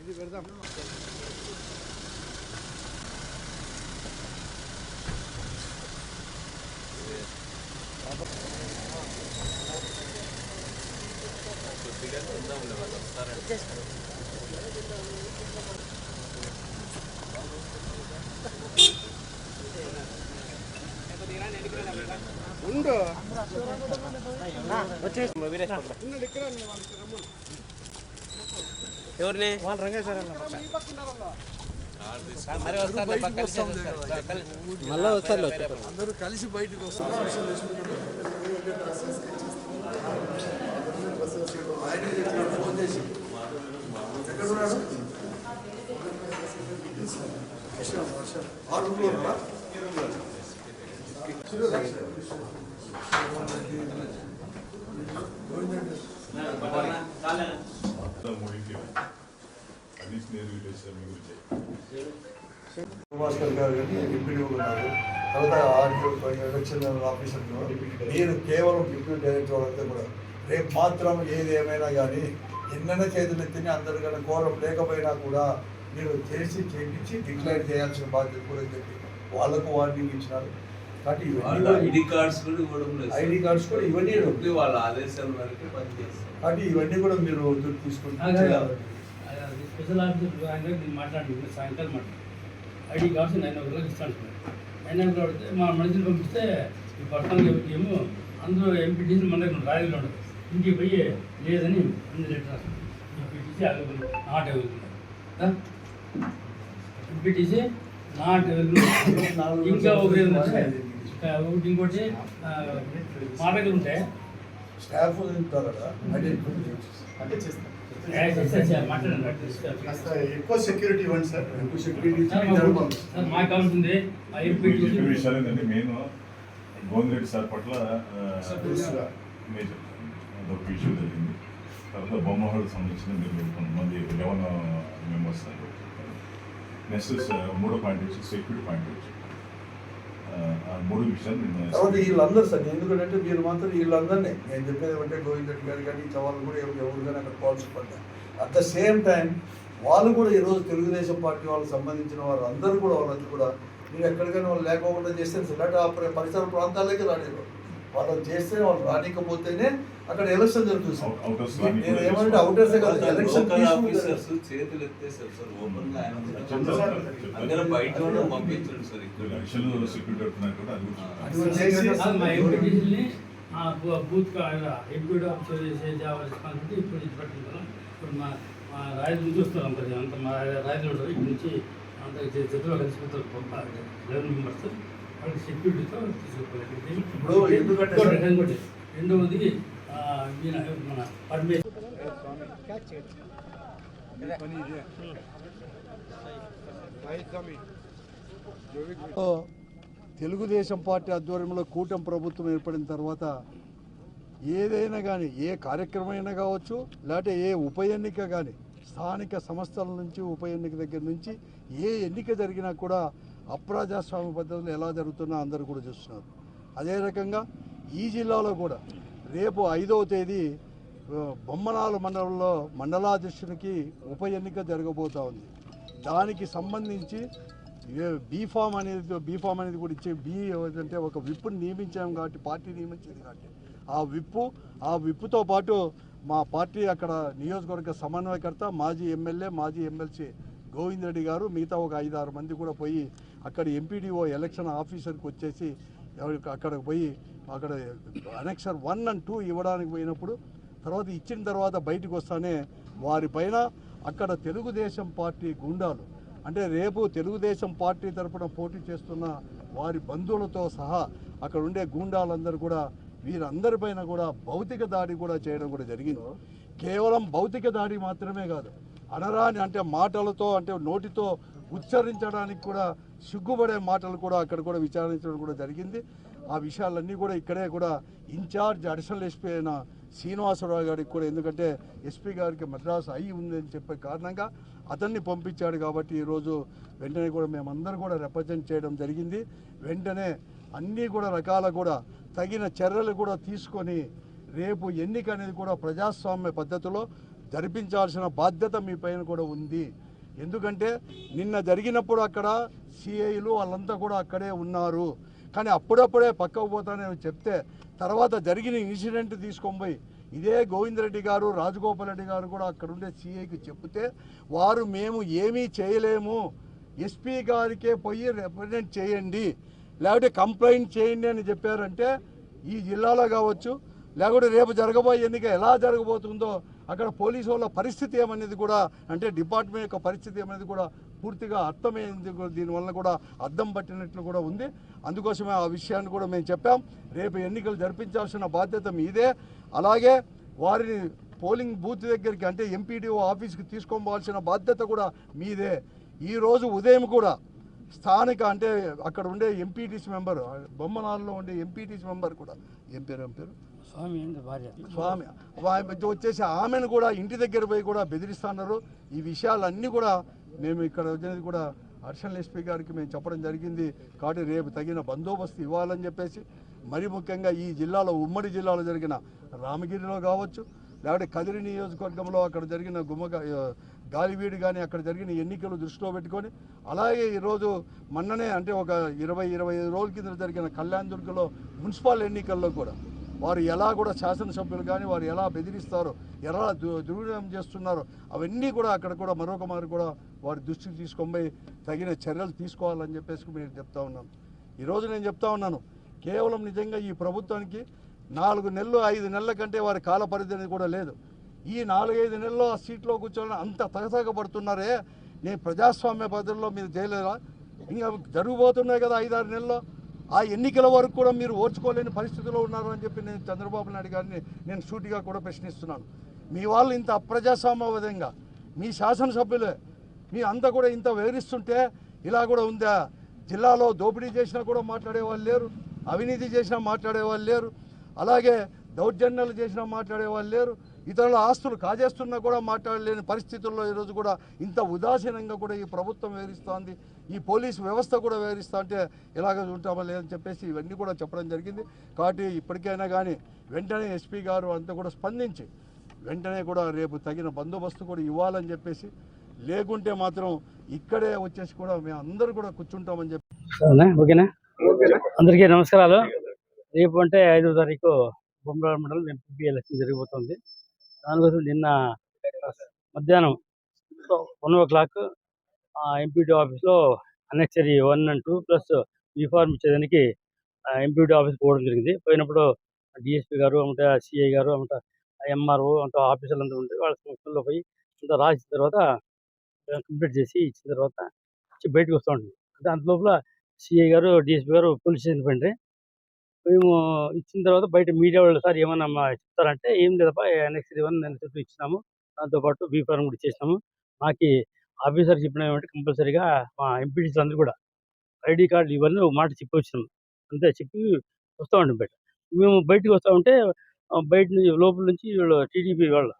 ఇది పెడదాం ఉండు ఉన్నాడు ఇక్కడ ఉన్నాడు, వాళ్ళకి రమ్మను. ఎవరిని వాళ్ళు రంగేశ్వర ఈ పక్క ఉన్నారు వాళ్ళు. మరి వస్తారు పక్కన మళ్ళా వస్తారు అందరూ కలిసి బయటకు వస్తారు. మూడింటి అది నేను విలేజ్ మీ గురించి భాస్కర్ గారు కానీ డిప్యూటీ ఉన్నారు. తర్వాత ఆర్డీఓ ఎలక్షన్ ఆఫీసర్లు నేను కేవలం డిప్యూటీ డైరెక్టర్ వాళ్ళంతా కూడా రేపు మాత్రం ఏది ఏమైనా కానీ ఎన్నైనా చేతులు ఎత్తిని అందరికన్నా కోరం లేకపోయినా కూడా మీరు చేసి చేపించి డిక్లేర్ చేయాల్సిన బాధ్యత కూడా చెప్పి వాళ్ళకు వార్నింగ్ ఇచ్చినారు. కాబట్టి ఇవన్నీ వాళ్ళ ఐడి కార్డ్స్ కూడా. ఐడి కార్డ్స్ కూడా ఇవన్నీ వాళ్ళ ఆదేశాల వరకు పనిచేస్తారు కాబట్టి ఇవన్నీ కూడా మీరు దృష్టి తీసుకుంటే అదే చేయాలి. అది స్పెషల్ ఆఫీసర్ ఆయన నేను మాట్లాడి సాయంకాలం మాట్లాడు ID cards nine o'clock ఇస్తాను సార్ నైన్ ఓ క్లాక్ వస్తే మా మనుషులు పంపిస్తే ఈ పర్సనల్ ఏమో అందులో ఎంపీటీసీ మన దగ్గర రాయలు ఉండదు ఇంటికి పోయి లేదని అన్ని లెటర్ రాస్తాను MPTC available not available MPTC not available ఇంకా ఒకటి ఏంటంటే ఇంకా ఒకటి ఇంకోటి ఆ, మా దగ్గర ఉంటే స్టాఫ్ మాట్లాడండి ఎక్కువ సెక్యూరిటీ ఇవ్వండి సార్. ఎక్కువ సెక్యూరిటీ మాకు- చెప్పే విషయాలు ఏంటంటే మెయిన్ గోవిందరెడ్డి సార్ పట్ల. మేజర్ అదొక ఇష్యూ జరిగింది. తర్వాత బొమ్మహోళ్ళకి సంబంధించిన మీరు కొంతమంది లెవెన్ మెంబర్స్ నెక్స్ట్ మూడో పాయింట్ వచ్చి సెక్యూరిటీ పాయింట్ వచ్చి. మూడు విషయాలు నేను తర్వాత వీళ్ళందరూ సార్ ఎందుకంటే మీరు మాత్రం వీళ్ళందరినీ నేను చెప్పేది ఏమంటే గోవింద్ రెడ్డి గారు కానీ చవాళ్ళు కూడా ఎవరు ఎవరు కానీ అక్కడ పాల్సి పడ్డారు అట్ ద సేమ్ టైం వాళ్ళు కూడా ఈరోజు తెలుగుదేశం పార్టీ వాళ్ళకి సంబంధించిన వారు అందరూ కూడా వాళ్ళందరూ కూడా మీరు ఎక్కడికైనా వాళ్ళు లేకోకుండా చేస్తే ఇలాంటి పరిసర ప్రాంతాలకి రాలేరు వాళ్ళు చేస్తే వాళ్ళు రానికపోతేనే అక్కడ ఎలక్షన్ జరుగుతుంది నేను ఏమంటే ఎలక్షన్ ఆఫీసర్స్. చేతులు ఎత్తేసారు సార్ ఓపెన్గా అందరూ. బయట పంపించండి సార్ ఇక్కడ. బూత్ ఎంపీడీ ఆఫీసర్ చేసే రెస్పాన్సిబిలిటీ ఇప్పుడు నుంచి పట్టుకుంటాం ఇప్పుడు మా మా రాయలు చూస్తున్నాం మరి అంత మా రాయలు ఉండదు ఇక్కడ నుంచి అంత చేతిలో కలిసిపోతారు లెవెన్ మెంబర్స్ వాళ్ళకి సెక్యూరిటీతో తీసుకుపోవాలి. ఇప్పుడు రెండవది ఈయన మన తెలుగుదేశం పార్టీ ఆధ్వర్యంలో కూటమి ప్రభుత్వం ఏర్పడిన తర్వాత ఏదైనా కానీ ఏ కార్యక్రమం అయినా కావచ్చు లేకపోతే ఏ ఉప ఎన్నిక కానీ స్థానిక సంస్థల నుంచి ఉప ఎన్నిక దగ్గర నుంచి ఏ ఎన్నిక జరిగినా కూడా అప్రజాస్వామ్య పద్ధతులు ఎలా జరుగుతున్నా అందరూ కూడా చూస్తున్నారు. అదే రకంగా ఈ జిల్లాలో కూడా రేపు ఐదవ తేదీ బొమ్మనాలు మండలంలో మండలాధ్యక్షునికి ఉప ఎన్నిక జరగబోతూ ఉంది. దానికి సంబంధించి బీఫామ్ అనేది బీఫామ్ అనేది కూడా ఇచ్చే బీ అంటే ఒక విప్పుని నియమించాము కాబట్టి పార్టీ నియమించింది కాబట్టి. ఆ విప్పు ఆ విప్పుతో పాటు మా పార్టీ అక్కడ నియోజకవర్గ సమన్వయకర్త మాజీ ఎమ్మెల్యే మాజీ ఎమ్మెల్సీ గోవింద్ రెడ్డి గారు మిగతా ఒక ఐదు ఆరు మంది కూడా పోయి అక్కడ ఎంపీడీఓ ఎలక్షన్ ఆఫీసర్కి వచ్చేసి అక్కడికి పోయి అక్కడ అనెక్సర్ వన్ అండ్ టూ ఇవ్వడానికి పోయినప్పుడు తర్వాత ఇచ్చిన తర్వాత బయటకు వస్తానే వారిపైన అక్కడ తెలుగుదేశం పార్టీ గుండాలు అంటే రేపు తెలుగుదేశం పార్టీ తరఫున పోటీ చేస్తున్న వారి బంధువులతో సహా అక్కడ ఉండే గూండాలందరూ కూడా వీరందరిపైన కూడా భౌతిక దాడి కూడా చేయడం కూడా జరిగింది. కేవలం భౌతిక దాడి మాత్రమే కాదు అనరాని అంటే మాటలతో అంటే నోటితో ఉచ్చరించడానికి కూడా సిగ్గుపడే మాటలు కూడా అక్కడ కూడా విచారించడం కూడా జరిగింది. ఆ విషయాలన్నీ కూడా ఇక్కడే కూడా ఇన్ఛార్జ్ అడిషనల్ ఎస్పీ అయిన శ్రీనివాసరావు గారికి కూడా ఎందుకంటే ఎస్పీ గారికి మద్రాసు అయి ఉందని చెప్పే కారణంగా అతన్ని పంపించాడు కాబట్టి ఈరోజు వెంటనే కూడా మేమందరూ కూడా రిప్రజెంట్ చేయడం జరిగింది. వెంటనే అన్నీ కూడా రకాల కూడా తగిన చర్యలు కూడా తీసుకొని రేపు ఎన్నిక అనేది కూడా ప్రజాస్వామ్య పద్ధతిలో జరిపించాల్సిన బాధ్యత మీ పైన కూడా ఉంది. ఎందుకంటే నిన్న జరిగినప్పుడు అక్కడ సిఐలు వాళ్ళంతా కూడా అక్కడే ఉన్నారు. కానీ అప్పుడప్పుడే పక్కకు పోతానని చెప్తే తర్వాత జరిగిన ఇన్సిడెంట్ తీసుకొని పోయి ఇదే గోవిందరెడ్డి గారు రాజగోపాల్ రెడ్డి గారు కూడా అక్కడ ఉండే సీఐకి చెప్తే వారు మేము ఏమీ చేయలేము. ఎస్పీ గారికే పోయి రిప్రజెంట్ చేయండి. లేకపోతే కంప్లైంట్ చేయండి అని చెప్పారంటే ఈ జిల్లాలో కావచ్చు లేకపోతే రేపు జరగబోయే ఎన్నిక ఎలా జరగబోతుందో అక్కడ పోలీసు వాళ్ళ పరిస్థితి ఏమనేది కూడా అంటే డిపార్ట్మెంట్ యొక్క పరిస్థితి ఏమనేది కూడా పూర్తిగా అర్థమైంది దీనివల్ల కూడా అర్థం పట్టినట్లు కూడా ఉంది. అందుకోసమే ఆ విషయాన్ని కూడా మేము చెప్పాం. రేపు ఎన్నికలు జరిపించాల్సిన బాధ్యత మీదే. అలాగే వారిని పోలింగ్ బూత్ దగ్గరికి అంటే ఎంపీడీఓ ఆఫీస్కి తీసుకోవాల్సిన బాధ్యత కూడా మీదే. ఈరోజు ఉదయం కూడా స్థానిక అంటే అక్కడ ఉండే ఎంపీటీసీ మెంబర్ బొమ్మనాల్లో ఉండే ఎంపీటీసీ మెంబర్ కూడా ఏం పేరు ఏం పేరు? స్వామి భార్య. స్వామి. వచ్చేసి ఆమెను కూడా ఇంటి దగ్గర పోయి కూడా బెదిరిస్తున్నారు. ఈ విషయాలన్నీ కూడా మేము ఇక్కడ వచ్చినది కూడా అడిషనల్ ఎస్పీ గారికి మేము చెప్పడం జరిగింది. కాబట్టి రేపు తగిన బందోబస్తు ఇవ్వాలని చెప్పేసి మరి ముఖ్యంగా ఈ జిల్లాలో ఉమ్మడి జిల్లాలో జరిగిన రామగిరిలో కావచ్చు లేకపోతే కదిరి నియోజకవర్గంలో అక్కడ జరిగిన గుమ్మగా గాలివీడు కానీ అక్కడ జరిగిన ఎన్నికలు దృష్టిలో పెట్టుకొని అలాగే ఈరోజు మొన్ననే అంటే ఒక ఇరవై ఇరవై ఐదు రోజుల కింద జరిగిన కళ్యాణ్ దుర్గలో మున్సిపల్ ఎన్నికల్లో కూడా వారు ఎలా కూడా శాసనసభ్యులు కానీ వారు ఎలా బెదిరిస్తారో ఎలా దు- దుర్వినియోగం చేస్తున్నారో అవన్నీ కూడా అక్కడ కూడా మరొక మారు కూడా వారి దృష్టికి తీసుకొని తగిన చర్యలు తీసుకోవాలని చెప్పేసి నేను చెప్తా ఉన్నాను. ఈరోజు నేను చెప్తా ఉన్నాను కేవలం నిజంగా ఈ ప్రభుత్వానికి నాలుగు నెలలు ఐదు నెలల కంటే వారి కాల పరిధి అనేది కూడా లేదు. ఈ నాలుగైదు నెలల్లో ఆ సీట్లో కూర్చోవాలని అంత తగతగ పడుతున్నారే నేను ప్రజాస్వామ్య పద్ధతిలో మీరు చేయలేదా ఇంకా జరగబోతున్నాయి కదా ఐదారు నెలల్లో. ఆ ఎన్నికల వరకు కూడా మీరు ఓర్చుకోలేని పరిస్థితిలో ఉన్నారు అని చెప్పి నేను చంద్రబాబు నాయుడు గారిని నేను సూటిగా కూడా ప్రశ్నిస్తున్నాను. మీ వాళ్ళు ఇంత అప్రజాస్వామ్యబద్ధంగా మీ శాసనసభ్యులే మీ అంతా కూడా ఇంత వివరిస్తుంటే ఇలా కూడా ఉందా? జిల్లాలో దోపిడీ చేసినా కూడా మాట్లాడే వాళ్ళు లేరు అవినీతి చేసినా మాట్లాడే వాళ్ళు లేరు అలాగే దౌర్జన్యాలు చేసినా మాట్లాడే వాళ్ళు లేరు ఇతరుల ఆస్తులు కాజేస్తున్నా కూడా మాట్లాడలేని పరిస్థితుల్లో ఈరోజు కూడా ఇంత ఉదాసీనంగా కూడా ఈ ప్రభుత్వం వివరిస్తోంది ఈ పోలీసు వ్యవస్థ కూడా వివరిస్తా అంటే ఇలాగ ఉంటామా లేదని చెప్పేసి ఇవన్నీ కూడా చెప్పడం జరిగింది. కాబట్టి ఇప్పటికైనా కానీ వెంటనే ఎస్పీ గారు అంతా కూడా స్పందించి వెంటనే కూడా రేపు తగిన బందోబస్తు కూడా ఇవ్వాలని చెప్పేసి లేకుంటే మాత్రం ఇక్కడే వచ్చేసి కూడా మేము అందరూ కూడా కూర్చుంటామని చెప్పి ఓకేనా? అందరికీ నమస్కారాలు. రేపు అంటే ఐదో తారీఖు బొమ్మరాల మండలం ఎంపీ ఎలక్షన్ జరిగిపోతుంది దానికోసం నిన్న మధ్యాహ్నం వన్ ఓ క్లాక్ ఎంపీడీ ఆఫీస్లో annexure one and two plus uniform ఇచ్చేదానికి ఎంపీడీ ఆఫీస్ పోవడం జరిగింది. పోయినప్పుడు డిఎస్పీ గారు అంటే సిఐ గారు అంటే ఎంఆర్ఓ అంటే ఆఫీసర్లు అంతా ఉంటే వాళ్ళ సంస్థల్లో పోయి అంతా రాసిన తర్వాత కంప్లీట్ చేసి ఇచ్చిన తర్వాత బయటకు వస్తూ ఉంటుంది అంటే అంత లోపల సిఐ గారు డిఎస్పీ గారు పోలీస్ స్టేషన్ పండి మేము ఇచ్చిన తర్వాత బయట మీడియా వాళ్ళు సార్ ఏమన్నా చెప్తారంటే ఏం లేదప్పా నెక్స్ట్ వన్ నేను చెప్పి ఇచ్చినాము. దాంతోపాటు బీఫారం కూడా చేసినాము. మాకి ఆఫీసర్ చెప్పిన ఏమంటే కంపల్సరీగా మా ఎంపీటీస్ అందరూ కూడా ఐడి కార్డు ఇవన్నీ ఒక మాట చెప్పి వచ్చినాము అంతే చెప్పి వస్తూ ఉంటాం బయట. మేము బయటకు వస్తూ ఉంటే బయట నుంచి లోపల నుంచి వీళ్ళు టీడీపీ వాళ్ళు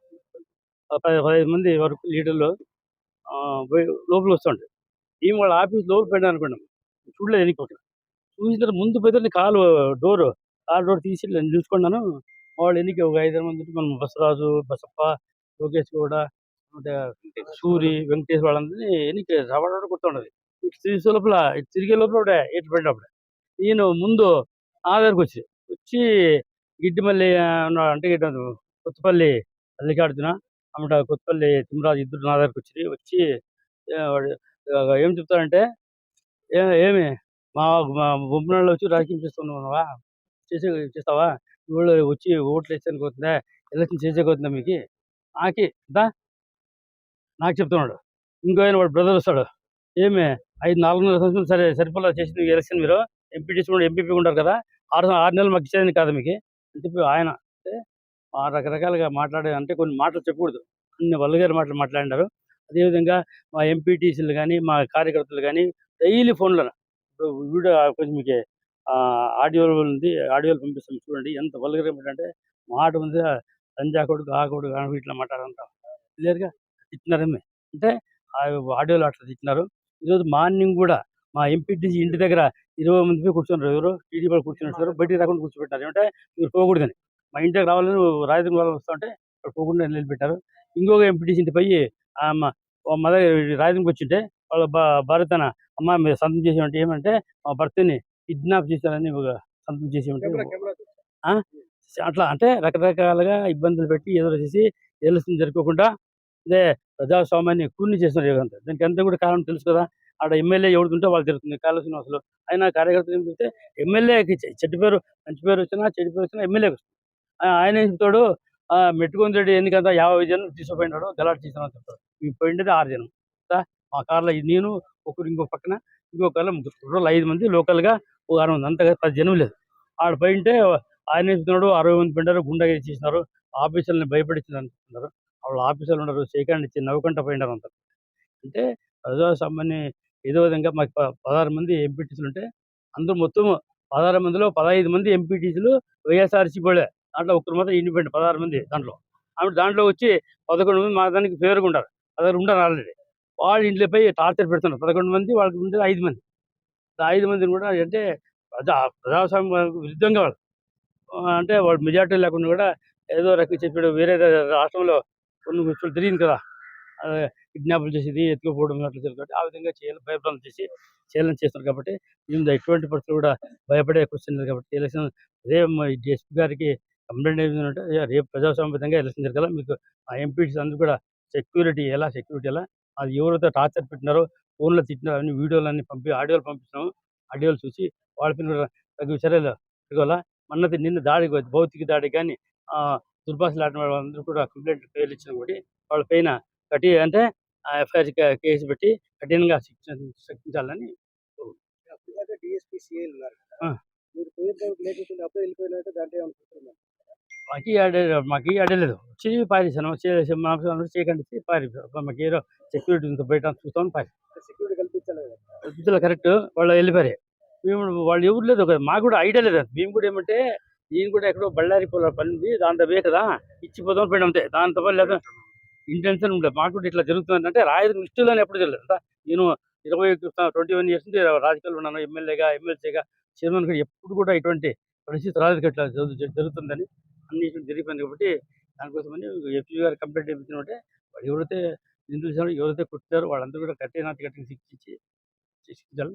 పది పదిహేను మంది వరకు లీడర్లు లోపల బయ- లోపల వస్తుంటారు ఏం వాళ్ళ ఆఫీస్ లోపల పెట్టాను అనుకున్నాం చూడలేదు ఎనికి చూసిన ముందు పోతే కాలు డోర్ కాలు డోర్ తీసి నేను చూసుకున్నాను. వాళ్ళు ఎన్నిక ఒక ఐదారు మంది మనం బసరాజు బసప్ప లోకేష్ గౌడ సూరి వెంకటేష్ వాళ్ళందరినీ ఎన్నిక రవాణా కొడుతుండదు ఇటు తీసే లోపల ఇటు తిరిగే లోపల ఒకటే ఎటు పడినప్పుడు ఈయన ముందు నా దగ్గరకు వచ్చి వచ్చి గిడ్డిమల్లి అంటే కొత్తపల్లి మల్లికార్జున అమ్మట కొత్తపల్లి తిమ్మరాజు ఇద్దరు నా దగ్గరకు వచ్చి వచ్చి ఏం చెప్తారంటే ఏమి మా మా బొమ్మనాళ్ళు వచ్చి రాజకీయం చేస్తున్నావా? చేసే చేస్తావా? వీళ్ళు వచ్చి ఓట్లు వేసానికి ఎలక్షన్ చేసేకొస్తుందా మీకు? నాకి దా. నాకు చెప్తున్నాడు. ఇంకో ఆయన వాడు బ్రదర్ వస్తాడు. ఏమి? ఐదు నాలుగున్నర సంవత్సరాలు సరే సరిపడా చేసింది ఎలక్షన్ మీరు? ఎంపీటీసీ కూడా ఎంపీపీ ఉంటారు కదా? ఆరు ఆరు నెలలు మాకు ఇచ్చేది కాదు మీకు. అని చెప్పి ఆయన అంటే రకరకాలుగా మాట్లాడే అంటే కొన్ని మాటలు చెప్పకూడదు. అన్ని వల్గర్ మాటలు మాట్లాడినారు. అదేవిధంగా మా ఎంపీటీసీలు కానీ మా కార్యకర్తలు కానీ డైలీ ఫోన్లో వీడియో కొంచెం మీకు ఆడియో ఉంది ఆడియోలు పంపిస్తాం చూడండి ఎంత వల్గర్ అంటే మాట ఉంది సంజా కొడుకు ఆ కొడుకు ఇట్లా మాట్లాడంటాం క్లియర్గా? తిట్టినారేమే అంటే ఆ ఆడియోలో అట్లా తిట్టినారు. ఈరోజు మార్నింగ్ కూడా మా ఎంపీటీసీ ఇంటి దగ్గర ఇరవై మంది పోయి కూర్చున్నారు. ఎవరు టీడీ వాళ్ళు కూర్చున్నారు బయటికి రాకుండా కూర్చోబెట్టారు. ఏమంటే మీరు పోకూడదని. మా ఇంటికి రావాలని రాజధాని వాళ్ళు వస్తుంటే అక్కడ పోకుండా నిలబెట్టారు ఇంకొక ఎంపీటీసీ ఇంటి పోయి ఆ మా మా దగ్గర రాయదంకి వచ్చింటే వాళ్ళ భా- భార్య తన అమ్మ మీరు సంతం చేసేమంటే ఏమంటే మా భర్తని కిడ్నాప్ చేశారని సంతం చేసేమంటే ఆ? అట్లా అంటే రకరకాలుగా ఇబ్బందులు పెట్టి ఏదో చేసి ఎలక్షన్ జరుపుకోకుండా అదే ప్రజాస్వామ్యాన్ని కూర్ని చేస్తున్నారు యోగంతా దానికి అంతా కూడా కారణం తెలుసు కదా. ఆడ ఎమ్మెల్యే ఎవడుతుంటే వాళ్ళు జరుగుతుంది కాళ శ్రీనివాసులు ఆయన కార్యకర్తలు ఏం చెప్తే ఎమ్మెల్యేకి చెడ్డ పేరు మంచి పేరు వచ్చినా చెడ్డ పేరు వచ్చినా ఎమ్మెల్యేకి వస్తుంది. ఆ, ఆయన ఏం చెప్తాడు? మెట్టుకొని రెడ్డి ఎన్నికంతా యాభై జనం తీసుకుపోయినాడు గలాట్ చేసినా చెప్తాడు. పోయిండేది ఆరు జనం ఆ మా కార్లో నేను ఒకరు ఇంకో పక్కన ఇంకో కార్లో ముగ్గురు ఐదు మంది లోకల్గా ఒక ఆరు మంది అంతగా పది జనం లేదు. ఆడ పోయింటే ఆయన ఇస్తున్నాడు అరవై మంది పోయినారు గుండా చేసినారు ఆఫీసర్ని భయపడించారు అనుకుంటున్నారు వాళ్ళు ఆఫీసర్లు ఉన్నారు సేకరణ ఇచ్చి నవ్వుకుంటా పోయినారు అంత. అంటే ప్రజాస్వామ్యాన్ని ఏదో విధంగా మాకు పదహారు మంది ఎంపీటీసీలు ఉంటే అందరూ మొత్తం పదహారు మందిలో పదహైదు మంది ఎంపీటీసీలు వైఎస్ఆర్సీ కూడా దాంట్లో ఒక్కరు మాత్రం ఇండిపెండెంట్ పదహారు మంది దాంట్లో. ఆమె దాంట్లో వచ్చి పదకొండు మంది మా దానికి ఫేవర్గా ఉంటారు పదహారు ఉంటారు ఆల్రెడీ. వాళ్ళ ఇంట్లోపై టార్చర్ పెడుతున్నారు. పదకొండు మంది వాళ్ళకి ఉండేది ఐదు మంది. ఐదు మందిని కూడా అంటే ప్రజా ప్రజాస్వామ్య విరుద్ధంగా వాళ్ళు. అంటే వాళ్ళు మెజార్టీ లేకుండా కూడా ఏదో రకంగా చెప్పాడు. వేరే రాష్ట్రంలో కొన్ని విషయాలు తెలియదు కదా. కిడ్నాపులు చేసేది ఎత్తుకుపోవడం అట్లా జరుగుతుంది ఆ విధంగా చేయాలి భయప్రాంతం చేసి చేయాలని చేస్తున్నారు కాబట్టి మేము ఎటువంటి పరిస్థితులు కూడా భయపడే క్వశ్చన్ లేదు కాబట్టి ఎలక్షన్ అదే డిఎస్పీ గారికి కంప్లైంట్ ఏమిటంటే రేపు రేపు విధంగా ఎలక్షన్ జరగాల. మీకు ఆ ఎంపీటీస్ అందరూ కూడా సెక్యూరిటీ ఎలా సెక్యూరిటీ ఎలా అది ఎవరైతే టార్చర్ పెట్టినారో ఫోన్లో తిట్టినారో అన్ని వీడియోలు అన్ని పంపి ఆడియోలు పంపిస్తున్నాము. ఆడియోలు చూసి వాళ్ళ పైన కూడా తగు చర్యలు మొన్నటి నిన్న వచ్చి భౌతిక దాడి కానీ దుర్భాషలు ఆడిన వాళ్ళందరూ కూడా కంప్లైంట్ పేర్లు ఇచ్చిన కూడా వాళ్ళ పైన కఠి అంటే ఎఫ్ఐఆర్ కేసు పెట్టి కఠినంగా శిక్ష శిక్షించాలని డిఎస్పీ సిఐ ఉన్నారు ఆ. మీరు పోయేద్దాం లేకుండా అప్పుడే వెళ్ళిపోయినట్టు దాంట్లో ఏమనుకుంటున్నారు మాకు ఆడే మాకు ఆడలేదు వచ్చి పారేసాను చేయకండి పారి. మాకు ఏదో సెక్యూరిటీ ఉంది బయట చూస్తామని పారి. సెక్యూరిటీ కరెక్ట్ వాళ్ళు వెళ్ళిపోయారు. మేము వాళ్ళు ఎవరు లేదు మాకు కూడా ఐడియా లేదు. మేము కూడా ఏమంటే నేను కూడా ఎక్కడో బళ్ళారి పొల పని ఉంది దాంతో పోయి కదా ఇచ్చిపోదాం పోయినా అంతే. దాంతో లేదా ఇంటెన్షన్ ఉండదు. మాకు కూడా ఇట్లా జరుగుతుంది అంటే రాయదు ఇష్టం ఎప్పుడు అంతా నేను ఇరవై ట్వంటీ వన్ ఇయర్స్ నుంచి రాజకీయాల్లో ఉన్నాను. ఎమ్మెల్యేగా ఎమ్మెల్సీగా చైర్మన్ కూడా ఎప్పుడు కూడా ఇటువంటి పరిస్థితి జరుగు- జరుగుతుందని అన్ని జరిగిపోయింది కాబట్టి దానికోసమని ఎఫ్సీ గారు కంప్లైంట్ ఇప్పించినట్టే వాళ్ళు ఎవరైతే నిందులు చేశారో ఎవరైతే కుట్టారో వాళ్ళందరూ కూడా కట్టే నాటి కట్టిన శిక్షించి శిక్షించాలి